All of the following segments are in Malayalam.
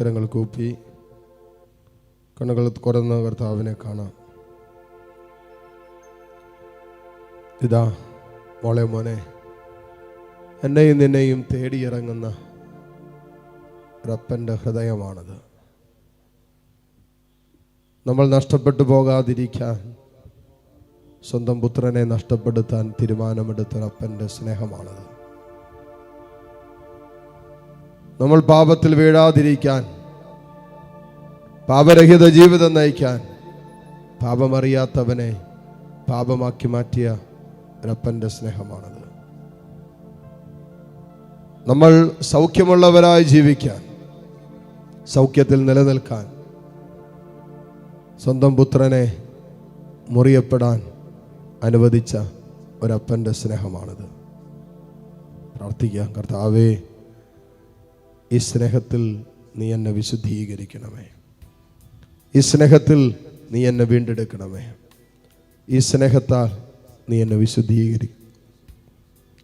കരങ്ങൾ കൂപ്പി കണ്ണുകൾ തുറന്ന് കർത്താവിനെ കാണാം. ഇതാ മോളെ മോനെ എന്നെയും നിന്നെയും തേടിയിറങ്ങുന്ന ഒരപ്പന്റെ ഹൃദയമാണത്. നമ്മൾ നഷ്ടപ്പെട്ടു പോകാതിരിക്കാൻ സ്വന്തം പുത്രനെ നഷ്ടപ്പെടുത്താൻ തീരുമാനമെടുത്ത റപ്പന്റെ സ്നേഹമാണത്. നമ്മൾ പാപത്തിൽ വീഴാതിരിക്കാൻ പാപരഹിത ജീവിതം നയിക്കാൻ പാപമറിയാത്തവനെ പാപമാക്കി മാറ്റിയ ഒരപ്പന്റെ സ്നേഹമാണത്. നമ്മൾ സൗഖ്യമുള്ളവരായി ജീവിക്കാൻ സൗഖ്യത്തിൽ നിലനിൽക്കാൻ സ്വന്തം പുത്രനെ മുറിയപ്പെടാൻ അനുവദിച്ച ഒരപ്പന്റെ സ്നേഹമാണിത്. പ്രാർത്ഥിക്കാം കർത്താവേ. ഈ സ്നേഹത്തിൽ നീ എന്നെ വിശുദ്ധീകരിക്കണമേ. ഈ സ്നേഹത്തിൽ നീ എന്നെ വീണ്ടെടുക്കണമേ. ഈ സ്നേഹത്താൽ നീ എന്നെ വിശുദ്ധീകരിക്കും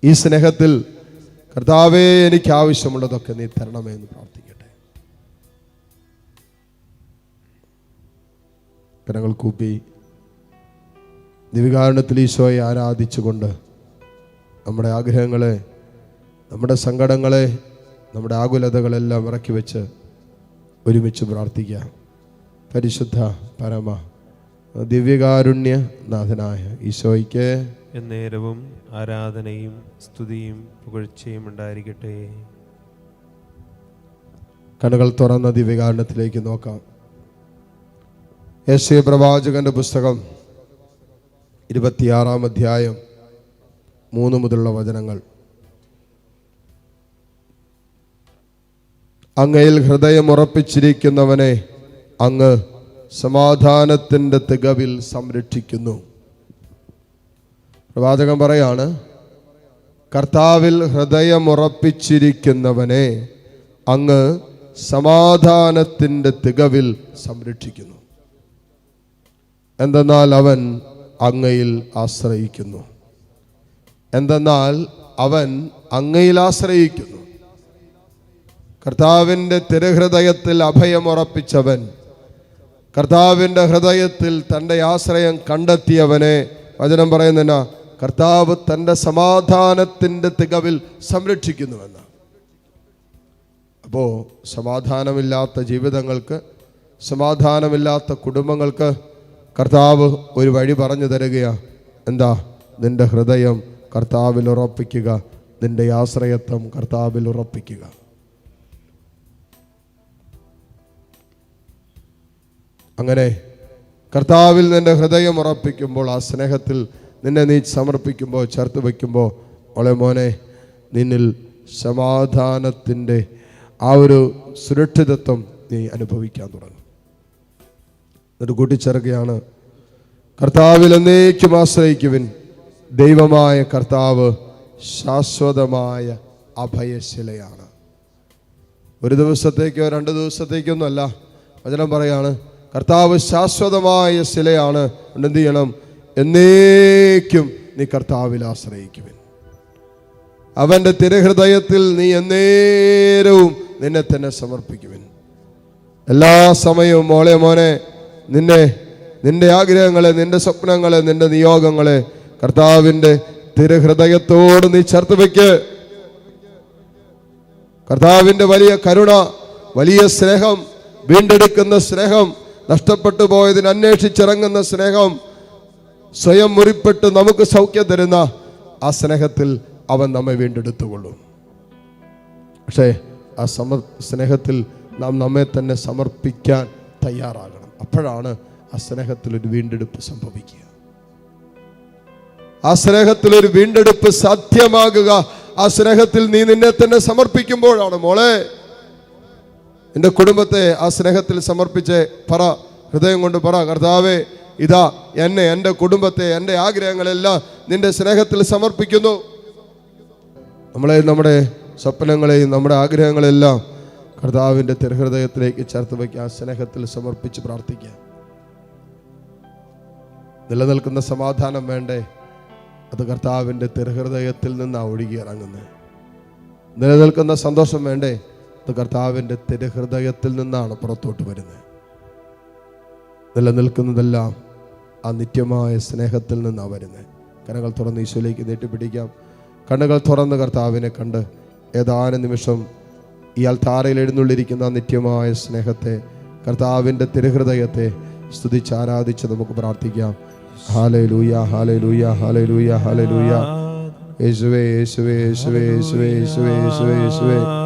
ഈ സ്നേഹത്തിൽ കർത്താവേ എനിക്ക് ആവശ്യമുള്ളതൊക്കെ നീ തരണമേ എന്ന് പ്രാർത്ഥിക്കട്ടെ. കരങ്ങൾ കൂപ്പി. ദിവികാരണത്തിൽ ഈശോയെ ആരാധിച്ചുകൊണ്ട് നമ്മുടെ ആഗ്രഹങ്ങളെ നമ്മുടെ സങ്കടങ്ങളെ നമ്മുടെ ആകുലതകളെല്ലാം ഇറക്കി വെച്ച് ഒരുമിച്ച് പ്രാർത്ഥിക്കാം പരിശുദ്ധ പരമ ദിവ്യകാരുണ്യ നാഥനായ ഈശോയ്ക്ക് എന്നേരവും ആരാധനയും സ്തുതിയും പുകഴ്ചയും ഉണ്ടായിരിക്കട്ടെ. കണ്ണുകൾ തുറന്ന ദിവ്യകാരണത്തിലേക്ക് നോക്കാം. യേശയ പ്രവാചകന്റെ പുസ്തകം ഇരുപത്തിയാറാം അധ്യായം മൂന്ന് മുതലുള്ള വചനങ്ങൾ. അങ്ങയിൽ ഹൃദയം ഉറപ്പിച്ചിരിക്കുന്നവനെ അങ്ങ് സമാധാനത്തിന്റെ തികവിൽ സംരക്ഷിക്കുന്നു. പ്രവാചകൻ പറയാണ് കർത്താവിൽ ഹൃദയമുറപ്പിച്ചിരിക്കുന്നവനെ അങ്ങ് സമാധാനത്തിന്റെ തികവിൽ സംരക്ഷിക്കുന്നു. എന്തെന്നാൽ അവൻ അങ്ങയിൽ ആശ്രയിക്കുന്നു. എന്തെന്നാൽ അവൻ അങ്ങയിൽ ആശ്രയിക്കുന്നു. കർത്താവിന്റെ തിരുഹൃദയത്തിൽ അഭയമുറപ്പിച്ചവൻ. കർത്താവിന്റെ ഹൃദയത്തിൽ തന്റെ ആശ്രയം കണ്ടെത്തിയവനെ. വചനം പറയുന്നതിന കർത്താവ് തന്റെ സമാധാനത്തിന്റെ തികവിൽ സംരക്ഷിക്കുന്നുവെന്ന്. അപ്പോൾ സമാധാനമില്ലാത്ത ജീവിതങ്ങൾക്ക് സമാധാനമില്ലാത്ത കുടുംബങ്ങൾക്ക് കർത്താവ് ഒരു വഴി പറഞ്ഞു തരികയാണ് എന്താ? നിന്റെ ഹൃദയം കർത്താവിൽ ഉറപ്പിക്കുക. നിന്റെ ആശ്രയത്വം കർത്താവിൽ ഉറപ്പിക്കുക. അങ്ങനെ കർത്താവിൽ നിന്റെ ഹൃദയം ഉറപ്പിക്കുമ്പോൾ ആ സ്നേഹത്തിൽ നിന്നെ നീ സമർപ്പിക്കുമ്പോൾ ചേർത്ത് വയ്ക്കുമ്പോൾ മോളെ മോനെ നിന്നിൽ സമാധാനത്തിന്റെ ആ ഒരു സുരക്ഷിതത്വം നീ അനുഭവിക്കാൻ തുടങ്ങും. എന്നിട്ട് കൂട്ടിച്ചേർക്കുകയാണ്. കർത്താവിൽ എന്നേക്കും ആശ്രയിക്കുവിൻ ദൈവമായ കർത്താവ് ശാശ്വതമായ അഭയശിലയാണ്. ഒരു ദിവസത്തേക്കോ രണ്ട് ദിവസത്തേക്കൊന്നുമല്ല വചനം പറയാണ് കർത്താവ് ശാശ്വതമായ ശിലയാണ്. എന്ത് ചെയ്യണം? എന്നേക്കും നീ കർത്താവിൽ ആശ്രയിക്കുവിൻ. അവന്റെ തിരഹൃദയത്തിൽ നീ എന്നേരവും നിന്നെ തന്നെ സമർപ്പിക്കുവിൻ. എല്ലാ സമയവും മോളെ മോനെ നിന്നെ നിന്റെ ആഗ്രഹങ്ങളെ നിന്റെ സ്വപ്നങ്ങളെ നിന്റെ നിയോഗങ്ങളെ കർത്താവിന്റെ തിരുഹൃദയത്തോട് നീ ചേർത്ത് വയ്ക്ക് കർത്താവിന്റെ വലിയ കരുണ വലിയ സ്നേഹം വീണ്ടെടുക്കുന്ന സ്നേഹം നഷ്ടപ്പെട്ടു പോയതിന് അന്വേഷിച്ചിറങ്ങുന്ന സ്നേഹം സ്വയം മുറിപ്പെട്ട് നമുക്ക് സൗഖ്യം തരുന്ന ആ സ്നേഹത്തിൽ അവൻ നമ്മെ വീണ്ടെടുത്തുകൊള്ളും. പക്ഷേ ആ സമർ സ്നേഹത്തിൽ നാം നമ്മെ തന്നെ സമർപ്പിക്കാൻ തയ്യാറാകണം. അപ്പോഴാണ് ആ സ്നേഹത്തിൽ ഒരു വീണ്ടെടുപ്പ് സംഭവിക്കുക. ആ സ്നേഹത്തിൽ ഒരു വീണ്ടെടുപ്പ് സാധ്യമാകുക. ആ സ്നേഹത്തിൽ നീ നിന്നെ തന്നെ സമർപ്പിക്കുമ്പോഴാണ് മോളെ. എന്റെ കുടുംബത്തെ ആ സ്നേഹത്തിൽ സമർപ്പിച്ച് പറ ഹൃദയം കൊണ്ട് പറ കർത്താവേ ഇതാ എന്നെ എന്റെ കുടുംബത്തെ എന്റെ ആഗ്രഹങ്ങളെല്ലാം നിന്റെ സ്നേഹത്തിൽ സമർപ്പിക്കുന്നു. നമ്മളെ നമ്മുടെ സ്വപ്നങ്ങളെയും നമ്മുടെ ആഗ്രഹങ്ങളെല്ലാം കർത്താവിന്റെ തിരഹൃദയത്തിലേക്ക് ചേർത്ത് വയ്ക്കുക ആ സ്നേഹത്തിൽ സമർപ്പിച്ച് പ്രാർത്ഥിക്കുക. നിലനിൽക്കുന്ന സമാധാനം വേണ്ടേ? അത് കർത്താവിന്റെ തിരഹൃദയത്തിൽ നിന്നാണ് ഒഴുകി ഇറങ്ങുന്നത് നിലനിൽക്കുന്ന സന്തോഷം വേണ്ടേ? അത് കർത്താവിന്റെ തിരുഹൃദയത്തിൽ നിന്നാണ് പുറത്തോട്ട് വരുന്നത്. നിലനിൽക്കുന്നതെല്ലാം ആ നിത്യമായ സ്നേഹത്തിൽ നിന്നാണ് വരുന്നത്. കരങ്ങൾ തുറന്ന് ഈശോയിലേക്ക് നീട്ടിപ്പിടിക്കാം. കണ്ണുകൾ തുറന്ന് കർത്താവിനെ കണ്ട് ഏതാനും നിമിഷം ഇയാൾ താരയിൽ എഴുന്നള്ളിരിക്കുന്ന നിത്യമായ സ്നേഹത്തെ കർത്താവിന്റെ തിരുഹൃദയത്തെ സ്തുതിച്ച് ആരാധിച്ച് നമുക്ക് പ്രാർത്ഥിക്കാം. ഹാലേ ലൂയ ഹാലേ ലൂയ ഹാലേ ലൂയ ഹാലേ ലൂയ യേശുവേ യേശുവേ യേശുവേ യേശുവേ യേശുവേ യേശുവേ യേശുവേ.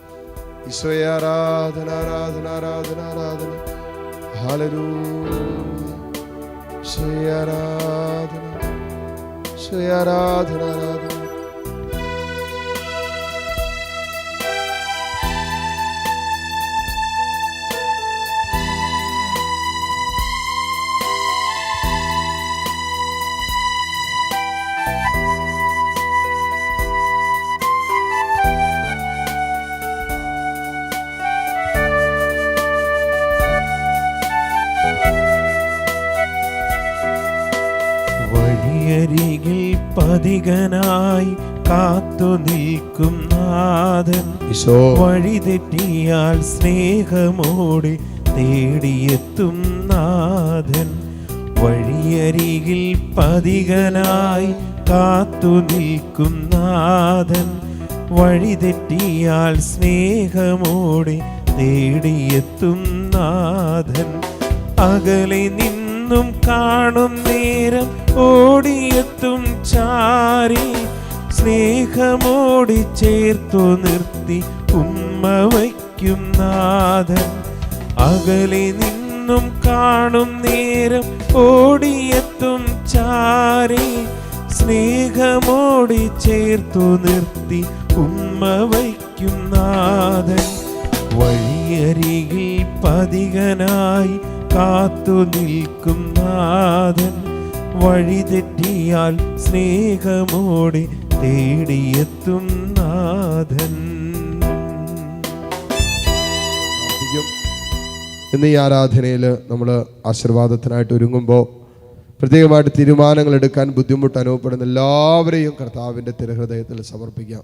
ഈശോയെ ആരാധന ആരാധന ആരാധന ആരാധന. ആരാധന ആരാധന ആരാധന. വഴിയരികിൽ പതികനായി കാത്തു നിൽക്കും നാഥൻ. വഴിതെറ്റിയാൽ വഴി തെറ്റിയാൽ സ്നേഹമോടെ തേടിയെത്തും നാഥൻ. വഴിയരികിൽ പതികനായി കാത്തു നിൽക്കും നാഥൻ. വഴി തെറ്റിയാൽ സ്നേഹമോടെ തേടിയെത്തും നാഥൻ. അകലെ നിന്നും കാണും നേരം ഓടിയെത്തും ചാരി സ്നേഹമോടി ചേർത്തു നിർത്തി ഉമ്മ വയ്ക്കും നാഥൻ. അകലെ നിന്നും കാണും നേരം ഓടിയെത്തും ചാരി സ്നേഹമോടി ചേർത്തു നിർത്തി ഉമ്മ വയ്ക്കും നാഥൻ. വഴിയരികിൽ പതികനായി കാത്തു നിൽക്കും നാഥൻ. വഴി തെറ്റിയാൽ സ്നേഹമോടെ തേടിയെത്തും നാഥൻ. ഇന്ന് ഈ ആരാധനയിൽ നമ്മൾ ആശീർവാദത്തിനായിട്ട് ഒരുങ്ങുമ്പോൾ പ്രത്യേകമായിട്ട് തീരുമാനങ്ങൾ എടുക്കാൻ ബുദ്ധിമുട്ട് അനുഭവപ്പെടുന്ന എല്ലാവരെയും കർത്താവിന്റെ തിരഹൃദയത്തിൽ സമർപ്പിക്കാം.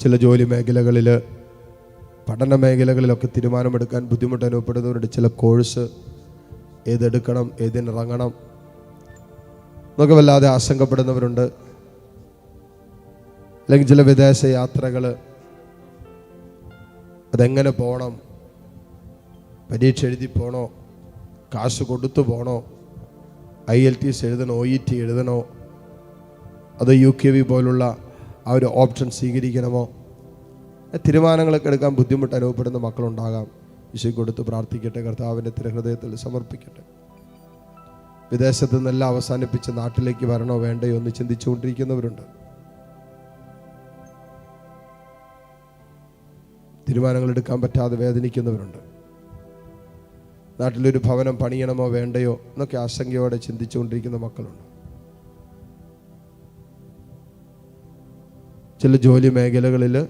ചില ജോലി മേഖലകളിൽ പഠന മേഖലകളിലൊക്കെ തീരുമാനമെടുക്കാൻ ബുദ്ധിമുട്ട് അനുഭവപ്പെടുന്നവരുണ്ട് ചില കോഴ്സ് ഏതെടുക്കണം ഏതിനിറങ്ങണം. എന്നൊക്കെ വല്ലാതെ ആശങ്കപ്പെടുന്നവരുണ്ട്. അല്ലെങ്കിൽ ചില വിദേശ യാത്രകൾ അതെങ്ങനെ പോകണം പരീക്ഷ എഴുതി പോകണോ കാശ് കൊടുത്തു പോകണോ ഐ എൽ ടി എസ് എഴുതണോ? ഒ ഇ ടി എഴുതണോ? അതോ യു കെ വി പോലുള്ള ആ ഒരു ഓപ്ഷൻ സ്വീകരിക്കണമോ? തീരുമാനങ്ങളൊക്കെ എടുക്കാൻ ബുദ്ധിമുട്ട് അനുഭവപ്പെടുന്ന മക്കളുണ്ടാകാം. ഈശോ കൊടുത്ത് പ്രാർത്ഥിക്കട്ടെ കർത്താവിന്റെ തിരഹൃദയത്തിൽ സമർപ്പിക്കട്ടെ. വിദേശത്ത് നിന്നെല്ലാം അവസാനിപ്പിച്ച് നാട്ടിലേക്ക് വരണോ വേണ്ടയോ എന്ന് ചിന്തിച്ചുകൊണ്ടിരിക്കുന്നവരുണ്ട്. തീരുമാനങ്ങൾ എടുക്കാൻ പറ്റാതെ വേദനിക്കുന്നവരുണ്ട്. നാട്ടിലൊരു ഭവനം പണിയണമോ വേണ്ടയോ എന്നൊക്കെ ആശങ്കയോടെ ചിന്തിച്ചുകൊണ്ടിരിക്കുന്ന മക്കളുണ്ട്. ചില ജോലി മേഖലകളിൽ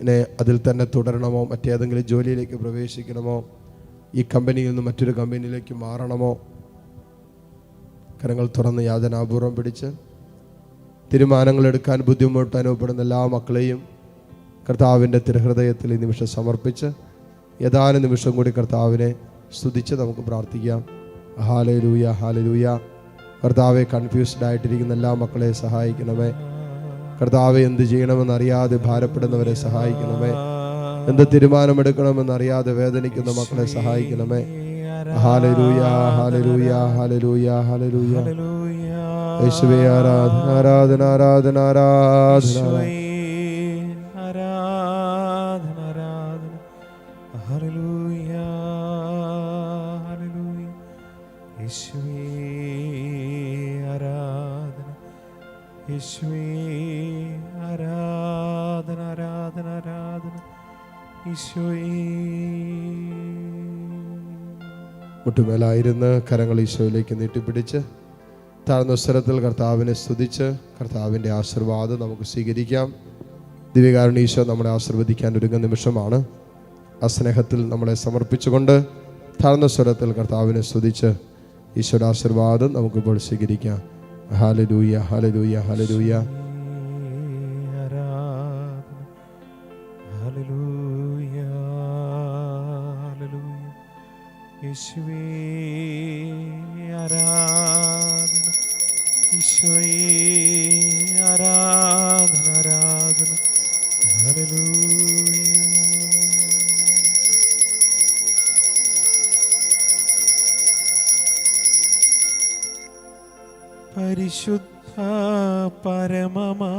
പിന്നെ അതിൽ തന്നെ തുടരണമോ? മറ്റേതെങ്കിലും ജോലിയിലേക്ക് പ്രവേശിക്കണമോ? ഈ കമ്പനിയിൽ നിന്ന് മറ്റൊരു കമ്പനിയിലേക്ക് മാറണമോ? കരങ്ങൾ തുറന്ന് യാതനാപൂർവം പിടിച്ച് തീരുമാനങ്ങൾ എടുക്കാൻ ബുദ്ധിമുട്ട് അനുഭവപ്പെടുന്ന എല്ലാ മക്കളെയും കർത്താവിന്റെ തിരഹൃദയത്തിൽ ഈ നിമിഷം സമർപ്പിച്ച് ഏതാനും നിമിഷം കൂടി കർത്താവിനെ സ്തുതിച്ച് നമുക്ക് പ്രാർത്ഥിക്കാം. Hallelujah hallelujah. കർത്താവെ കൺഫ്യൂസ്ഡ് ആയിട്ടിരിക്കുന്ന എല്ലാ മക്കളെ സഹായിക്കണമേ. കർത്താവെ എന്ത് ചെയ്യണമെന്ന് അറിയാതെ ഭാരപ്പെടുന്നവരെ സഹായിക്കണമേ. എന്ത് തീരുമാനമെടുക്കണമെന്ന് അറിയാതെ വേദനിക്കുന്ന മക്കളെ സഹായിക്കണമേ. ഹാലലൂയ യേശുവേ ആരാധന ആരാധന ആരാധന ആരാധന. മുട്ടുമേലായിരുന്ന് കരങ്ങൾ ഈശോയിലേക്ക് നീട്ടിപ്പിടിച്ച് താഴ്ന്ന സ്വരത്തിൽ കർത്താവിനെ സ്തുതിച്ച് കർത്താവിന്റെ ആശീർവാദം നമുക്ക് സ്വീകരിക്കാം. ദിവ്യകാരുണ്യ ഈശോ നമ്മളെ ആശീർവദിക്കാൻ ഒരുങ്ങുന്ന നിമിഷമാണ്. ആ സ്നേഹത്തിൽ നമ്മളെ സമർപ്പിച്ചുകൊണ്ട് താഴ്ന്ന സ്വരത്തിൽ കർത്താവിനെ സ്തുതിച്ച് ഈശോയുടെ ആശീർവാദം നമുക്കിപ്പോൾ സ്വീകരിക്കാം. ഹാലലൂയ ഹാലലൂയ ഹാലലൂയ യേശുവേ ആരാധന. ഈശോയേ ആരാധന ആരാധന. ഹല്ലേലൂയ. പരിശുദ്ധ പരമമാ